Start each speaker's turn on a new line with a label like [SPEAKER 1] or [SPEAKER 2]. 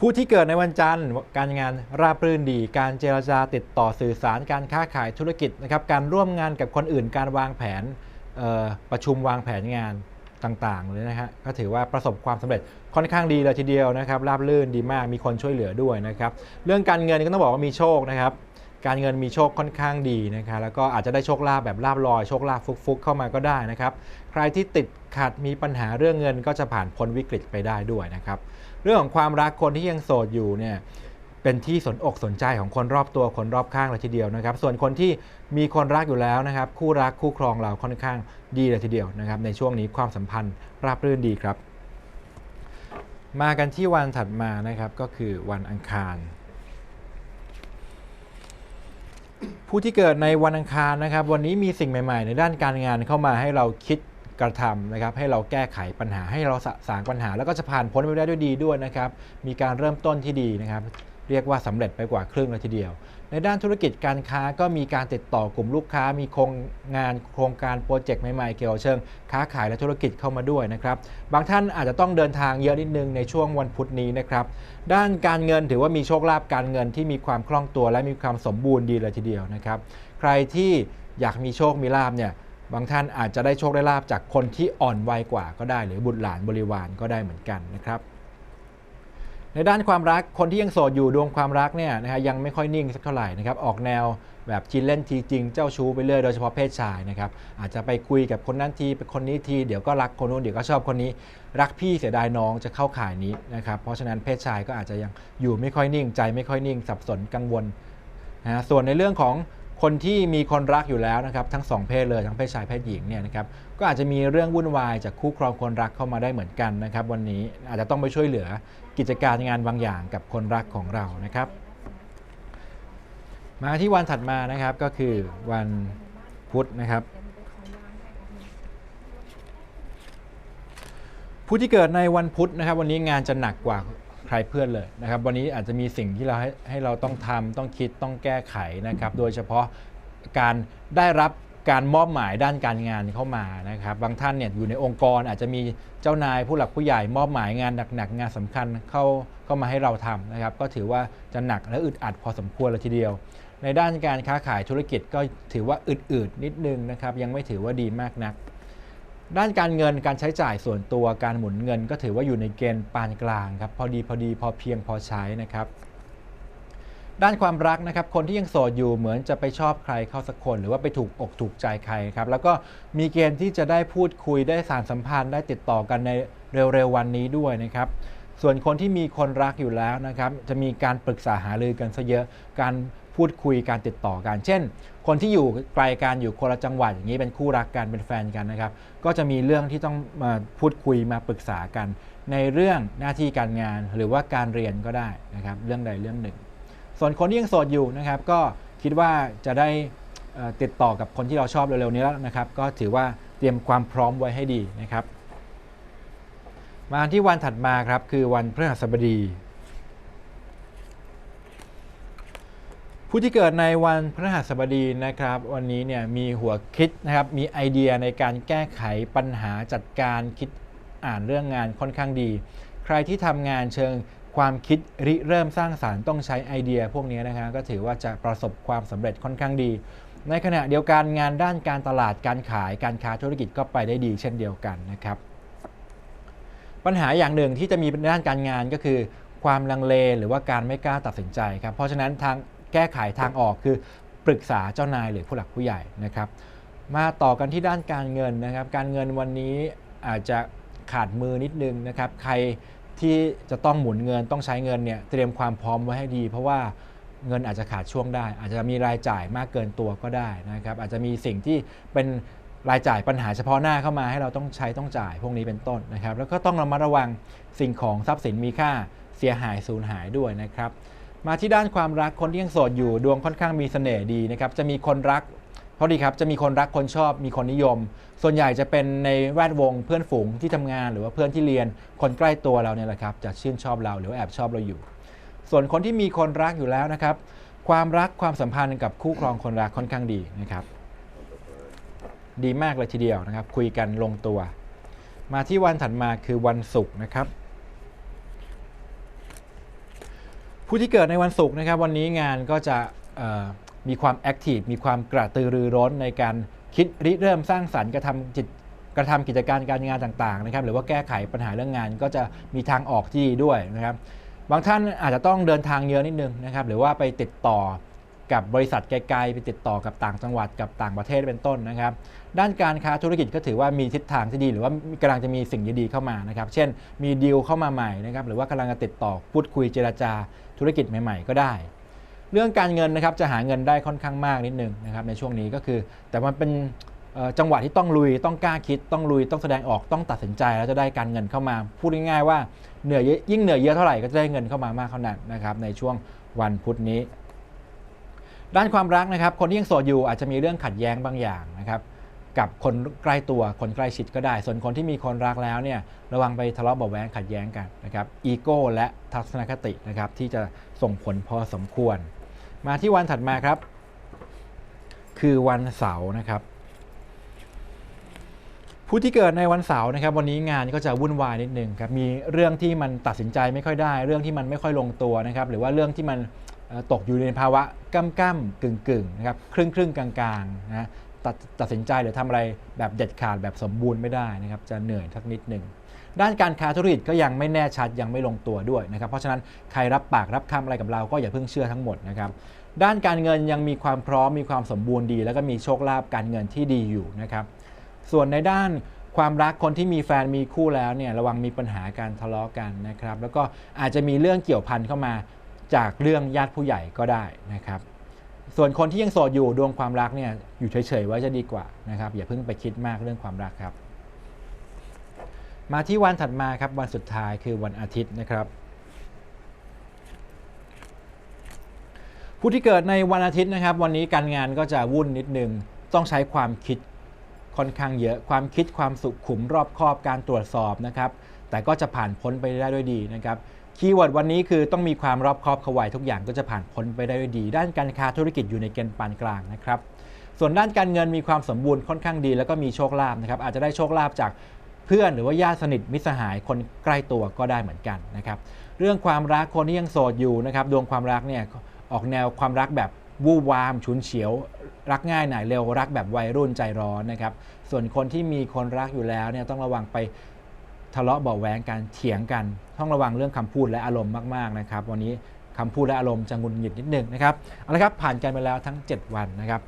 [SPEAKER 1] ผู้ที่เกิดในวันจันทร์การงานราบรื่นดี การเจรจาติดต่อสื่อสารการค้าขายธุรกิจนะครับการร่วมงานกับคนอื่นการวางแผนประชุมวางแผนงานต่างๆเลยนะฮะก็ถือว่าประสบความสำเร็จค่อนข้างดีเลยทีเดียวนะครับราบรื่นดีมากมีคนช่วยเหลือด้วยนะครับเรื่องการเงินก็ต้องบอกว่ามีโชคนะครับการเงินมีโชคค่อนข้างดีนะครับแล้วก็อาจจะได้โชคลาภแบบลาบลอยโชคลาภฟุกๆ เข้ามาก็ได้นะครับใครที่ติดขัดมีปัญหาเรื่องเงินก็จะผ่านพ้นวิกฤตไปได้ด้วยนะครับ เรื่องของความรักคนที่ยังโสดอยู่เนี่ยเป็นที่สนอกสนใจของคนรอบตัวคนรอบข้างเลยทีเดียวนะครับ ส่วนคนที่มีคนรักอยู่แล้วนะครับ คู่รักคู่ครองเราค่อนข้างดีเลยทีเดียวนะครับ ในช่วงนี้ความสัมพันธ์ราบรื่นดีครับ มากันที่วันถัดมานะครับก็คือวันอังคาร ผู้ที่เกิดในวันอังคารนะครับ วันนี้มีสิ่งใหม่ ๆ ในด้านการงานเข้ามาให้เราคิด กระทำนะครับให้เราแก้ไขปัญหาให้เราสะสางปัญหา แล้วก็จะผ่านพ้นไปได้ด้วยดีด้วยนะครับมีการเริ่มต้นที่ดีนะครับเรียกว่าสำเร็จไปกว่าครึ่งเลยทีเดียว ในด้านธุรกิจการค้าก็มีการติดต่อกลุ่มลูกค้า มีโครงงานโครงการโปรเจกต์ใหม่ๆ เกี่ยวกับเชิงค้าขายและธุรกิจเข้ามาด้วยนะครับ บางท่านอาจจะต้องเดินทางเยอะนิดนึงในช่วงวันพุธนี้นะครับ ด้านการเงินถือว่ามีโชคลาภการเงินที่มีความคล่องตัวและมีความสมบูรณ์ดีเลยทีเดียวนะครับ ใครที่อยากมีโชคมีลาภเนี่ย บางท่านอาจจะได้โชคได้ลาบจากคนที่อ่อนวัยกว่าก็ได้ หรือบุตรหลานบริวารก็ได้เหมือนกันนะครับ ในด้านความรักคนที่ยังโสดอยู่ดวงความรักเนี่ยนะฮะยังไม่ค่อยนิ่งสักเท่าไหร่นะครับออกแนวแบบจีนเล่นทีจริงเจ้าชู้ไปเรื่อยโดยเฉพาะเพศชายนะครับอาจจะไปคุยกับคนนั้นทีไปคนนี้ทีเดี๋ยวก็รักคนนู้นเดี๋ยวก็ชอบคนนี้ รักพี่เสียดายน้องจะเข้าข่ายนี้นะครับเพราะฉะนั้นเพศชายก็อาจจะยังอยู่ไม่ค่อยนิ่งใจไม่ค่อยนิ่งสับสนกังวลนะฮะส่วนในเรื่องของ คนที่มีคนรักอยู่แล้วนะครับทั้งสองเพศเลยทั้งเพศชายเพศหญิงเนี่ยนะครับก็อาจจะมีเรื่องวุ่นวายจากคู่ครองคนรักเข้ามาได้เหมือนกันนะครับวันนี้อาจจะต้องไปช่วยเหลือกิจการงานบางอย่างกับคนรักของเรานะครับ มาที่วันถัดมานะครับก็คือวันพุธนะครับผู้ที่เกิดในวันพุธนะครับ วันนี้งานจะหนักกว่า ใครเพื่อนเลยนะครับ วันนี้อาจจะมีสิ่งที่เราให้ให้เราต้องทำต้องคิดต้องแก้ไขนะครับ โดยเฉพาะการได้รับการมอบหมายด้านการงานเข้ามานะครับ บางท่านเนี่ยอยู่ในองค์กรอาจจะมีเจ้านายผู้หลักผู้ใหญ่มอบหมายงานหนักๆงานสำคัญเข้าเข้ามาให้เราทำนะครับ ก็ถือว่าจะหนักและอึดอัดพอสมควรเลยทีเดียว ในด้านการค้าขายธุรกิจก็ถือว่าอึดๆนิดนึงนะครับ ยังไม่ถือว่าดีมากนัก ด้านการเงินการใช้จ่ายส่วนตัวการหมุนเงิน ก็ถือว่าอยู่ในเกณฑ์ปานกลางครับพอดีพอดีพอเพียงพอใช้นะครับด้านความรักนะครับ คนที่ยังโสดอยู่เหมือนจะไปชอบใครเข้าสักคน หรือว่าไปถูกอกถูกใจใครครับ แล้วก็มีเกณฑ์ที่จะได้พูดคุยได้สารสัมพันธ์ได้ติดต่อกันในเร็วๆวันนี้ด้วยนะครับ ส่วนคนที่มีคนรักอยู่แล้วนะครับ จะมีการปรึกษาหารือกันซะเยอะ การ พูดคุยการติดต่อกัน เช่น คนที่อยู่ไกลกันอยู่คนละจังหวัดอย่างนี้เป็นคู่รักกันเป็นแฟนกันนะครับ ก็จะมีเรื่องที่ต้องมาพูดคุยมาปรึกษากัน ในเรื่องหน้าที่การงานหรือว่าการเรียนก็ได้นะครับ เรื่องใดเรื่องหนึ่ง ส่วนคนที่ยังโสดอยู่นะครับ ก็คิดว่าจะได้ติดต่อกับคนที่เราชอบเร็วๆนี้แล้วนะครับ ก็ถือว่าเตรียมความพร้อมไว้ให้ดีนะครับ มาที่วันถัดมาครับคือวันพฤหัสบดี ผู้ที่เกิดในวันพฤหัสบดีนะครับ วันนี้เนี่ยมีหัวคิดนะครับมีไอเดียในการแก้ไขปัญหาจัดการคิดอ่านเรื่องงานค่อนข้างดี ใครที่ทำงานเชิงความคิดริเริ่มสร้างสารรค์ต้องใช้ไอเดียพวกนี้นะครับก็ถือว่าจะประสบความสำเร็จค่อนข้างดี ในขณะเดียวกันงานด้านการตลาดการขายการค้าธุรกิจก็ไปได้ดี เช่นเดียวกันนะครับ ปัญหาอย่างหนึ่งที่จะมีด้านการงานก็คือ ความลังเลหรือว่าการไม่กล้าตัดสินใจครับเพราะฉะนั้นทาง แก้ไขทางออกคือปรึกษาเจ้านายหรือผู้หลักผู้ใหญ่นะครับ มาต่อกันที่ด้านการเงินนะครับ การเงินวันนี้อาจจะขาดมือนิดนึงนะครับ ใครที่จะต้องหมุนเงินต้องใช้เงินเนี่ยเตรียมความพร้อมไว้ให้ดี เพราะว่าเงินอาจจะขาดช่วงได้ อาจจะมีรายจ่ายมากเกินตัวก็ได้นะครับ อาจจะมีสิ่งที่เป็นรายจ่ายปัญหาเฉพาะหน้าเข้ามาให้เราต้องใช้ต้องจ่ายพวกนี้เป็นต้นนะครับ แล้วก็ต้องระมัดระวังสิ่งของทรัพย์สินมีค่าเสียหายสูญหายด้วยนะครับ มาที่ด้านความรักคนที่ยังโสดอยู่ดวงค่อนข้างมีเสน่ห์ดีนะครับจะมีคนรักเพราะดีครับจะมีคนรักคนชอบมีคนนิยม ส่วนใหญ่จะเป็นในแวดวงเพื่อนฝูงที่ทำงานหรือว่าเพื่อนที่เรียนคนใกล้ตัวเราเนี่ยแหละครับจะชื่นชอบเราหรือแอบชอบเราอยู่ ส่วนคนที่มีคนรักอยู่แล้วนะครับ ความรักความสัมพันธ์กับคู่ครองคนรักค่อนข้างดีนะครับดีมากเลยทีเดียวนะครับ คุยกันลงตัว มาที่วันถัดมาคือวันศุกร์นะครับ ผู้ที่เกิดในวันศุกร์นะครับวันนี้งานก็จะมีความแอคทีฟมีความกระตือรือร้นในการคิดริเริ่มสร้างสรรค์กระทำจิตกระทำกิจการการงานต่างๆนะครับหรือว่าแก้ไขปัญหาเรื่องงานก็จะมีทางออกที่ดีด้วยนะครับบางท่านอาจจะต้องเดินทางเยอะนิดนึงนะครับหรือว่าไปติดต่อ กับบริษัทไกลๆไปติดต่อกับต่างจังหวัดกับต่างประเทศเป็นต้นนะครับ ด้านการค้าธุรกิจก็ถือว่ามีทิศทางที่ดี หรือว่ากำลังจะมีสิ่งดีๆเข้ามานะครับ เช่น มีดีลเข้ามาใหม่นะครับหรือว่ากำลังจะติดต่อพูดคุยเจรจาธุรกิจใหม่ๆ ก็ได้ เรื่องการเงินนะครับจะหาเงินได้ค่อนข้างมากนิดนึงนะครับในช่วงนี้ก็คือ แต่มันเป็นจังหวะที่ต้องลุยต้องกล้าคิดต้องลุยต้องแสดงออกต้องตัดสินใจแล้วจะได้การเงินเข้ามา พูดง่ายๆว่าเหนื่อยยิ่งเหนื่อยเยอะเท่าไหร่ก็จะได้เงินเข้ามามากเท่านั้นนะครับในช่วงวันพุธนี้ ด้านความรักนะครับ คนที่ยังโสดอยู่อาจจะมีเรื่องขัดแย้งบางอย่างนะครับ กับคนใกล้ตัวคนใกล้ชิดก็ได้ ส่วนคนที่มีคนรักแล้วเนี่ยระวังไปทะเลาะเบาแวงขัดแย้งกันนะครับอีโก้และทัศนคตินะครับที่จะส่งผลพอสมควร มาที่วันถัดมาครับ คือวันเสาร์นะครับผู้ที่เกิดในวันเสาร์นะครับ วันนี้งานก็จะวุ่นวายนิดนึงครับมีเรื่องที่มันตัดสินใจไม่ค่อยได้ เรื่องที่มันไม่ค่อยลงตัวนะครับ หรือว่าเรื่องที่มัน ตกอยู่ในภาวะก้ำก้ำกึ่งกึ่งนะครับครึ่งครึ่งๆกลางนะตัดตัดสินใจหรือทำอะไรแบบเด็ดขาดแบบสมบูรณ์ไม่ได้นะครับจะเหนื่อยสักนิดหนึ่งด้านการค้าธุรกิจก็ยังไม่แน่ชัดยังไม่ลงตัวด้วยนะครับเพราะฉะนั้นใครรับปากรับคำอะไรกับเราก็อย่าเพิ่งเชื่อทั้งหมดนะครับด้านการเงินยังมีความพร้อมมีความสมบูรณ์ดี แล้วก็มีโชคลาภการเงินที่ดีอยู่นะครับส่วนในด้านความรักคนที่มีแฟนมีคู่แล้วเนี่ยระวังมีปัญหาการทะเลาะกันนะครับแล้วก็อาจจะมีเรื่องเกี่ยวพันเข้ามา จากเรื่องญาติผู้ใหญ่ก็ได้นะครับ ส่วนคนที่ยังโสดอยู่ดวงความรักเนี่ยอยู่เฉยๆไว้จะดีกว่านะครับ อย่าเพิ่งไปคิดมากเรื่องความรักครับ มาที่วันถัดมาครับวันสุดท้ายคือวันอาทิตย์นะครับ ผู้ที่เกิดในวันอาทิตย์นะครับ วันนี้การงานก็จะวุ่นนิดนึงต้องใช้ความคิดค่อนข้างเยอะความคิดความสุขุมรอบคอบการตรวจสอบนะครับ แต่ก็จะผ่านพ้นไปได้ด้วยดีนะครับ คีย์เวิร์ดวันนี้คือต้องมีความรอบคอบเข้าไว้ทุกอย่างก็จะผ่านพ้นไปได้ด้วยดี ด้านการค้าธุรกิจอยู่ในเกณฑ์ปานกลางนะครับ ส่วนด้านการเงินมีความสมบูรณ์ค่อนข้างดี แล้วก็มีโชคลาภนะครับอาจจะได้โชคลาภจากเพื่อนหรือว่าญาติสนิทมิตรสหายคนใกล้ตัวก็ได้เหมือนกันนะครับเรื่องความรักคนที่ยังโสดอยู่นะครับดวงความรักเนี่ยออกแนวความรักแบบวู่วามฉุนเฉียว รักง่ายหน่ายเร็วรักแบบวัยรุ่นใจร้อนนะครับส่วนคนที่มีคนรักอยู่แล้วเนี่ยต้องระวังไป ทะเลาะเบาะแวงกันเถียงกันต้องระวังเรื่องคำพูดและอารมณ์มากๆนะครับ วันนี้คำพูดและอารมณ์จะงุนหงิดนิดนึงนะครับเอาละครับผ่านกันไปแล้วทั้ง 7 วันนะครับ